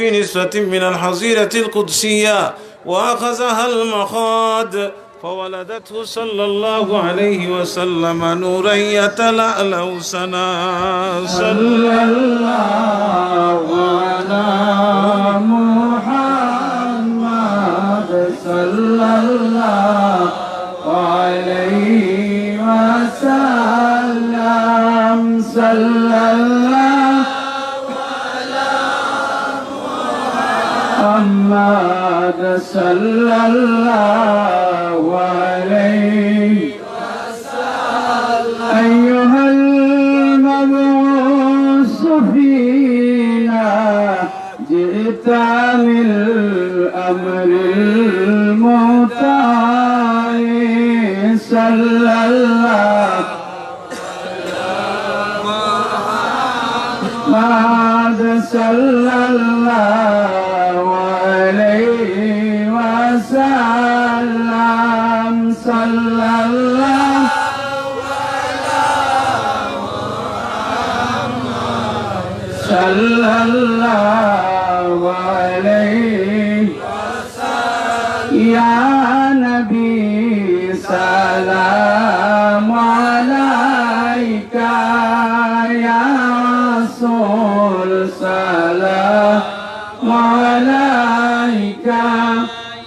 في نسبة من الحظيرة القدسية وأخذها المخاض فولدته صلى الله عليه وسلم نورا يتلألأ سنا. صلى الله على محمد صلى الله عليه وسلم. صلى محمد صلى الله عليه أيها المبعوث فينا جئت للأمر المطاع صلى الله بعد صلى الله عليه وسلم صلى الله صلى الله عليه يا نبي سلام عليك عليك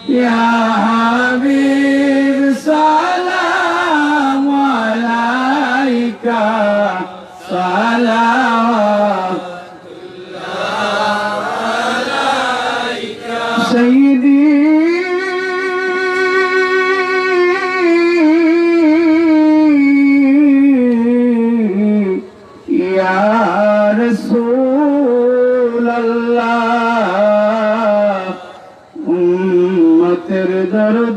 يا حبيب سلام عليك صلوات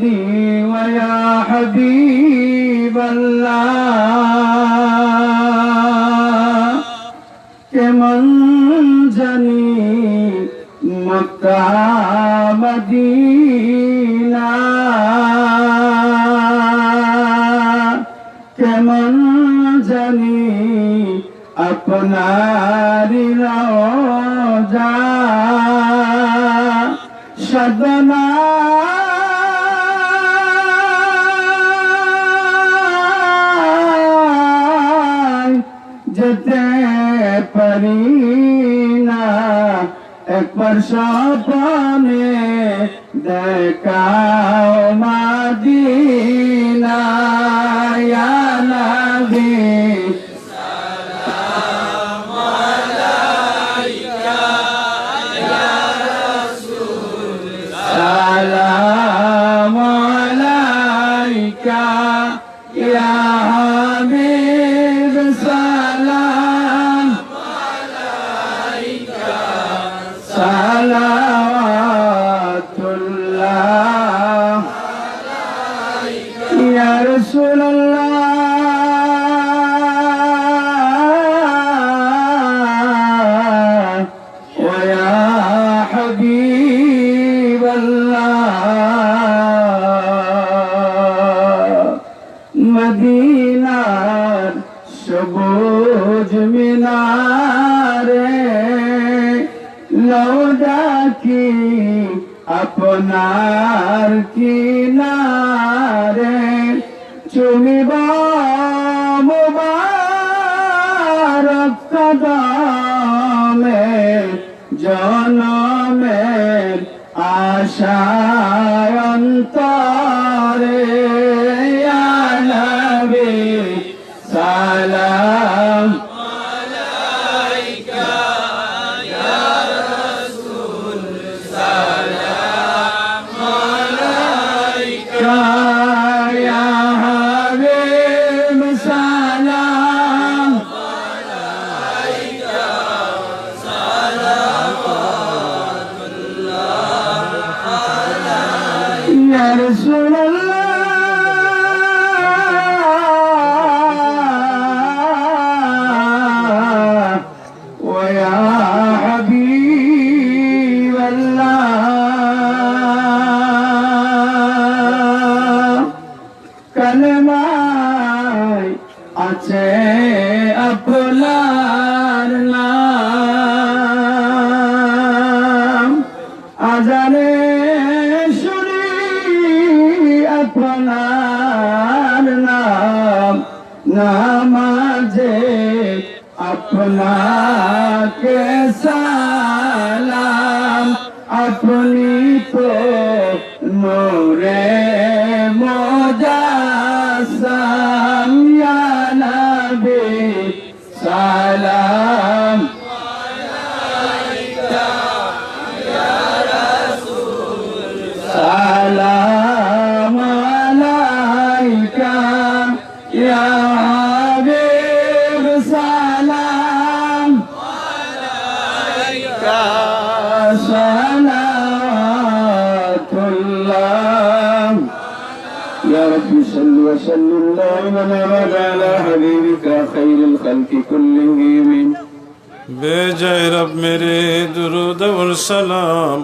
دردي ويا حبيب الله কেমন জানি Mecca Medina কেমন জানি আপনার রোজা সদনা পারি না একবার সপনে দেখাও মাদিনা আপনার কিনারে চুমিব মুবারক কদমে জনমের আশায় অন্তরে ইয়া সালাম يا حبيب الله কালমায় আছে আপনার নাম আজানে শুনি আপনার নাম নামা আপনাকে সালাম আপনি তো নূরে মোজাসাম সালাম يا رب صل وسلم اللهم ابدا على حبيبك خير الخلق كلهم بجاي رب میرے درود و سلام